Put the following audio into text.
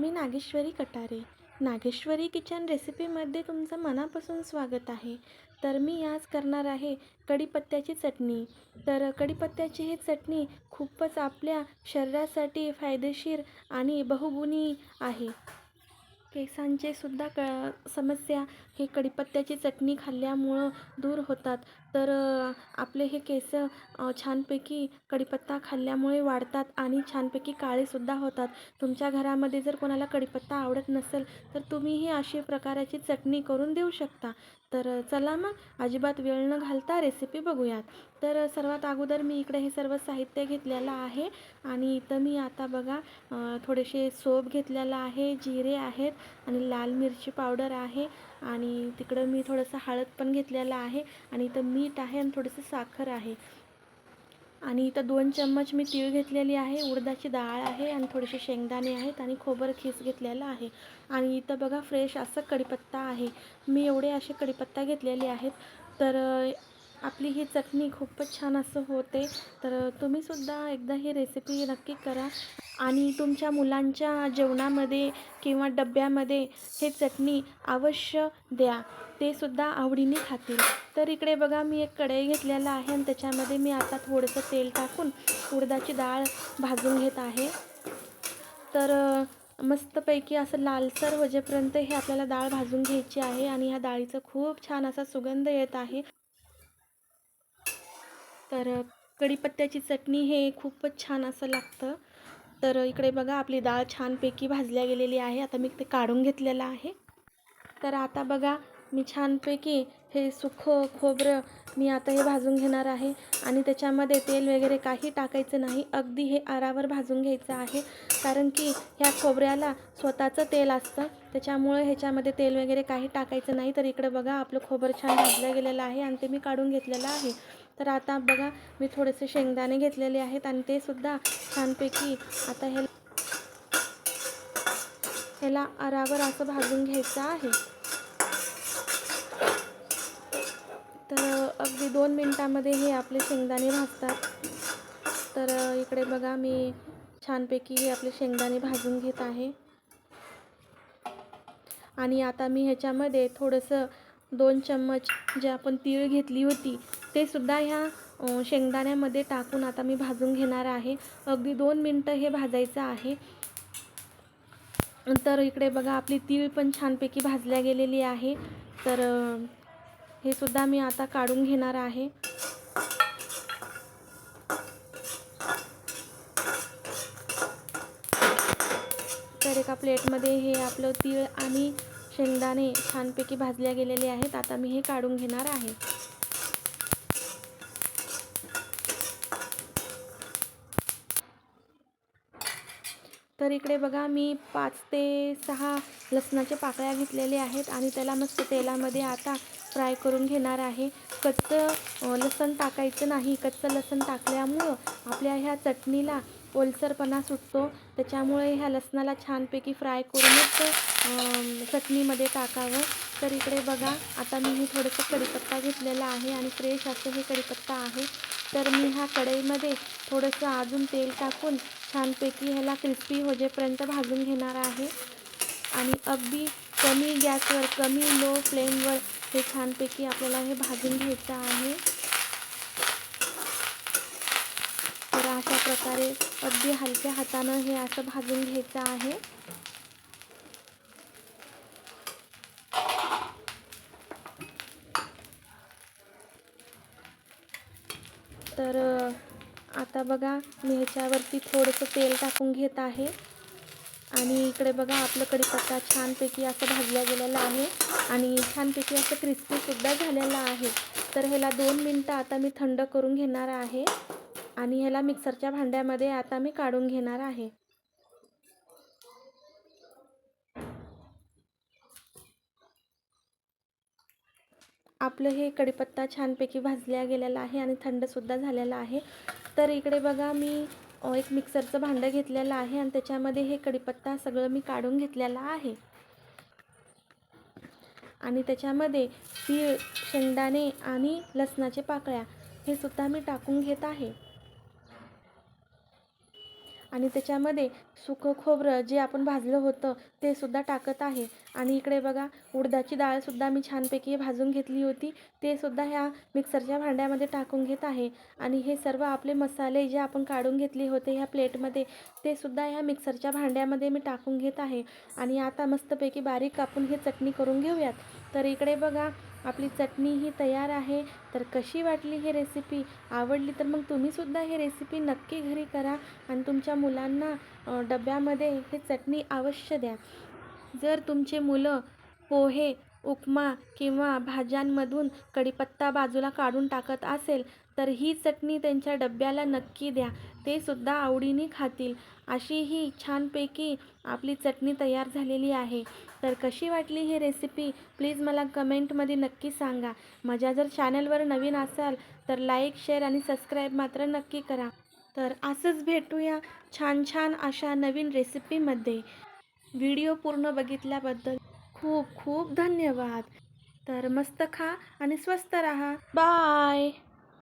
मी Nageshwari Katare. Nageshwari kitchen रेसिपीमध्ये तुमचं मनापासून स्वागत आहे. तर मी आज करणार आहे कढीपत्त्याची चटणी. तर कढीपत्त्याची ही चटणी खूपच आपल्या शरीरासाठी फायदेशीर आणि बहुगुणी आहे. केसांचे सुद्धा क समस्या हे कढीपत्त्याची चटणी खाल्ल्यामुळं दूर होतात. तर आपले हे केस छानपैकी कढीपत्ता खाल्ल्यामुळे वाढतात आणि छानपैकी काळेसुद्धा होतात. तुमच्या घरामध्ये जर कोणाला कढीपत्ता आवडत नसेल तर तुम्हीही अशी प्रकाराची चटणी करून देऊ शकता. तर चला मग अजिबात वेळ न घालता रेसिपी बघूयात. तर सर्वात अगोदर मी इकडे हे सर्व साहित्य घेतलेलं आहे आणि इथं मी आता बघा थोडेसे सोप घेतलेलं आहे जिरे आहेत आणि लाल मिरची पावडर आहे आणि तिकडं मी थोडंसं हळद पण घेतलेलं आहे आणि इथं मीठ आहे आणि थोडंसं साखर आहे. आणि इथं दोन चम्मच मी तीळ घेतलेली आहे उडदाची डाळ आहे आणि थोडेसे शेंगदाणे आहेत आणि खोबरं खीस घेतलेलं आहे. आणि इथं बघा फ्रेश असं कढीपत्ता आहे. मी एवढे असे कढीपत्ता घेतलेले आहेत. तर आपली ही चटणी खूपच छान असं होते. तर तुम्हीसुद्धा एकदा ही रेसिपी नक्की करा. आणि तुमच्या मुलांच्या जेवणामध्ये किंवा डब्यामध्ये हे चटणी अवश्य द्या. ते सुद्धा आवडीने खातील. तर इकडे बघा मी एक कढई घेतलेला आहे आणि त्याच्यामध्ये मी आता थोडंसं तेल टाकून उडदाची डाळ भाजून घेत आहे. तर मस्तपैकी असं लालसर होजेपर्यंत हे आपल्याला डाळ भाजून घ्यायची आहे आणि ह्या डाळीचा खूप छान असा सुगंध येत आहे. तर कढीपत्त्याची चटणी हे खूपच छान असं लागतं. तर इकडे बघा आपली डाळ छानपैकी भाजल्या गेलेली आहे. आता मी ते काढून घेतलेलं आहे. तर आता बघा मी छानपैकी हे सुखं खोबरं मी आता हे भाजून घेणार आहे. आणि त्याच्यामध्ये तेल वगैरे काही टाकायचं नाही. अगदी हे आरावर भाजून घ्यायचं आहे. कारण की ह्या खोबऱ्याला स्वतःचं तेल असतं. त्याच्यामुळे ह्याच्यामध्ये तेल वगैरे काही टाकायचं नाही. तर इकडं बघा आपलं खोबरं छान भाजलं गेलेलं आहे आणि ते मी काढून घेतलेलं आहे. तर आता बघा मी थोडेसे शेंगदाणे घेतलेले आहेत आणि ते सुद्धा छानपैकी आता हे ह्याला आरावर असं भाजून घ्यायचं आहे तर अगदी दोन मिनटामध्ये हे आपले शेंगदाणे भाजतात. तर इकडे बघा मी छानपैकी हे आपले शेंगदाणे भाजून घेत आहे. आणि आता मी ह्याच्यामध्ये थोडंसं दोन चम्मच जे आपण तीळ घेतली होती ते सुद्धा ह्या शेंगदाण्यामध्ये टाकून आता मी भाजून घेणार आहे. अगदी दोन मिनटं हे भाजायचं आहे. तर इकडे बघा आपली तीळ पण छानपैकी भाजल्या गेलेली आहे. तर हे सुद्धा मी आता काढून घेणार आहे. तर एका प्लेटमध्ये हे आपलं तीळ आणि शेंगदाणे छानपैकी भाजल्या गेलेले आहेत. आता मी हे काढून घेणार आहे. तर इकडे बघा मी पाच ते सहा लसणाच्या पाकळ्या घेतलेले आहेत आणि त्याला मस्त तेलामध्ये आता फ्राय करून घेणार आहे. कच्चं लसण टाकायचं नाही. कच्चं लसण टाकल्यामुळं आपल्या ह्या चटणीला ओलसरपणा सुटतो. त्याच्यामुळे ह्या लसणाला छानपैकी फ्राय करूनच चटणीमध्ये टाकावं. तर इकडे बघा आता मी हे थोडंसं कढीपत्ता घेतलेला आहे आणि फ्रेश असं हे कढीपत्ता आहे. तर मी ह्या कढईमध्ये थोडंसं अजून तेल टाकून छानपैकी ह्याला क्रिस्पी होजेपर्यंत भाजून घेणार आहे. आणि अगदी कमी गॅसवर, कमी लो फ्लेमवर हे छानपैकी आपल्याला हे भाजून घ्यायचं अशा प्रकारे अगदी हलक्या हातानं हे असं भाजून घ्यायचं तर आता बघा मी ह्याच्यावरती थोडंसं तेल टाकून घेत आहे. आणि इकडे बघा आपलं कढीपत्ता छानपैकी असं भाजला गेलेला आहे आणि छानपैकी असं क्रिस्पीसुद्धा झालेलं आहे. तर ह्याला दोन मिनटं आता मी थंड करून घेणार आहे आणि ह्याला मिक्सरच्या भांड्यामध्ये आता मी काढून घेणार आहे. आपलं हे कढीपत्ता छानपैकी भाजल्या गेलेला आहे आणि थंडसुद्धा झालेला आहे. तर इकडे बघा मी एक मिक्सरचं भांडं घेतलेलं आहे आणि त्याच्यामध्ये हे कढीपत्ता सगळं मी काढून घेतलेलं आहे. आणि त्याच्यामध्ये तीळ शेंगदाणे आणि लसणाचे पाकळ्या हे सुद्धा मी टाकून घेत आहे. आणि त्याच्यामध्ये सुकं खोबरं जे आपण भाजलं होतं ते सुद्धा टाकत आहे. आणि इकडे बघा उडदाची डाळसुद्धा मी छानपैकी भाजून घेतली होती. ते सुद्धा ह्या मिक्सरच्या भांड्यामध्ये टाकून घेत आहे. आणि हे सर्व आपले मसाले जे आपण काढून घेतले होते ह्या प्लेटमध्ये ते सुद्धा ह्या मिक्सरच्या भांड्यामध्ये मी टाकून घेत आहे. आणि आता मस्तपैकी बारीक कापून ही चटणी करून घेऊयात. तर इकडे बघा आपली चटणी ही तयार आहे तर कशी वाटली ही रेसिपी आवडली तर मग तुम्हीसुद्धा ही रेसिपी नक्की घरी करा आणि तुमच्या मुलांना डब्यामध्ये हे चटणी अवश्य द्या. जर तुमचे मुलं पोहे उपमा किंवा भाज्यांमधून कढीपत्ता बाजूला काढून टाकत असेल तर ही चटणी त्यांच्या डब्याला नक्की द्या. ते सुद्धा आवडीने खातील. अशी ही छानपैकी आपली चटणी तयार झालेली आहे. तर कशी वाटली ही रेसिपी प्लीज मला कमेंटमध्ये नक्की सांगा. माझ्या जर चॅनलवर नवीन असाल तर लाईक शेअर आणि सबस्क्राईब मात्र नक्की करा. तर असंच भेटूया छान छान अशा नवीन रेसिपीमध्ये व्हिडिओ पूर्ण बघितल्याबद्दल खूप खूप धन्यवाद. तर मस्त खा आणि स्वस्त रहा. बाय